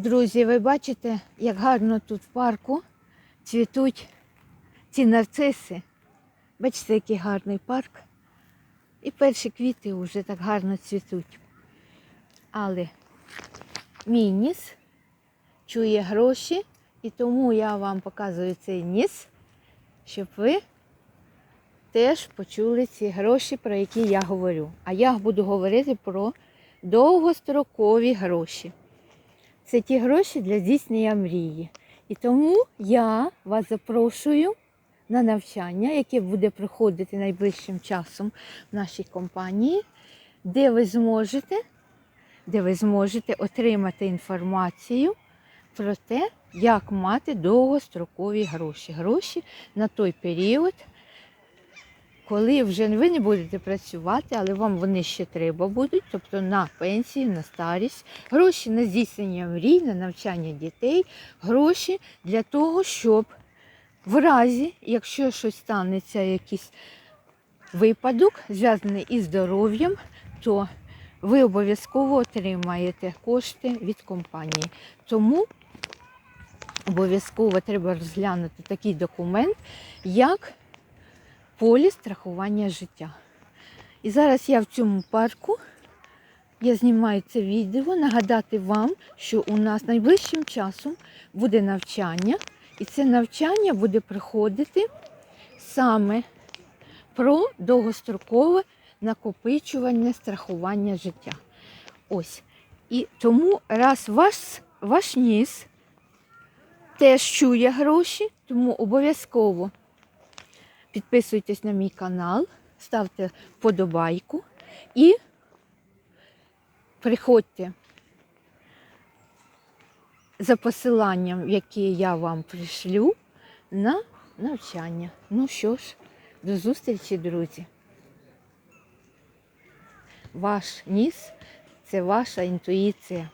Друзі, ви бачите, як гарно тут в парку цвітуть ці нарциси. Бачите, який гарний парк. І перші квіти вже так гарно цвітуть. Але мій ніс чує гроші, і тому я вам показую цей ніс, щоб ви теж почули ці гроші, про які я говорю. А я буду говорити про довгострокові гроші. Це ті гроші для здійснення мрії. І тому я вас запрошую на навчання, яке буде проходити найближчим часом в нашій компанії, де ви зможете, де ви зможете отримати інформацію про те, як мати довгострокові гроші. Гроші на той період, коли вже ви не будете працювати, але вам вони ще треба будуть, тобто на пенсію, на старість, гроші на здійснення мрій, на навчання дітей, гроші для того, щоб в разі, якщо щось станеться, якийсь випадок, зв'язаний із здоров'ям, то ви обов'язково отримаєте кошти від компанії. Тому обов'язково треба розглянути такий документ, як поліс страхування життя. І зараз я в цьому парку, я знімаю це відео, нагадати вам, що у нас найближчим часом буде навчання, і це навчання буде проходити саме про довгострокове накопичування страхування життя. Ось. І тому раз ваш, ваш ніс теж чує гроші, тому обов'язково підписуйтесь на мій канал, ставте вподобайку і приходьте за посиланням, яке я вам пришлю на навчання. Ну що ж, до зустрічі, друзі. Ваш ніс це ваша інтуїція.